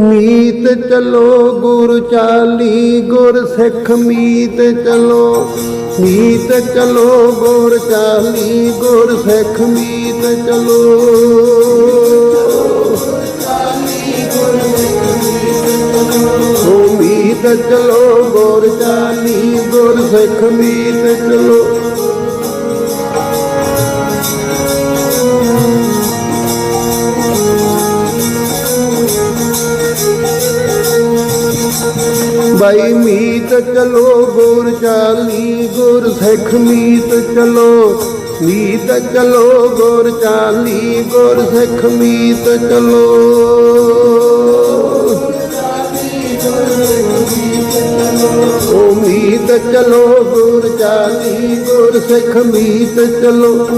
ਮੀਤ ਚਲੋ, ਗੁਰ ਚਾਲੀ, ਗੁਰ ਸਿੱਖ ਮੀਤ ਚਲੋ। ਮੀਤ ਚਲੋ, ਗੁਰ ਚਾਲੀ, ਗੁਰ ਸਿੱਖ ਮੀਤ ਚਲੋ। ਓ ਮੀਤ ਚਲੋ, ਗੁਰ ਚਾਲੀ, ਗੁਰ ਸਿੱਖ ਮੀਤ ਚਲੋ। ਬਾਈ ਮੀਤ ਚਲੋ ਗੁਰ ਚਾਲੀ, ਗੁਰ ਸਿੱਖ ਮੀਤ ਚਲੋ। ਮੀਤ ਚਲੋ ਗੁਰ ਚਾਲੀ, ਗੁਰ ਸਿੱਖ ਮੀਤ ਚਲੋ। ਓ ਮੀਤ ਚਲੋ ਗੁਰ ਚਾਲੀ, ਗੁਰ ਸਿੱਖ ਮੀਤ ਚਲੋ।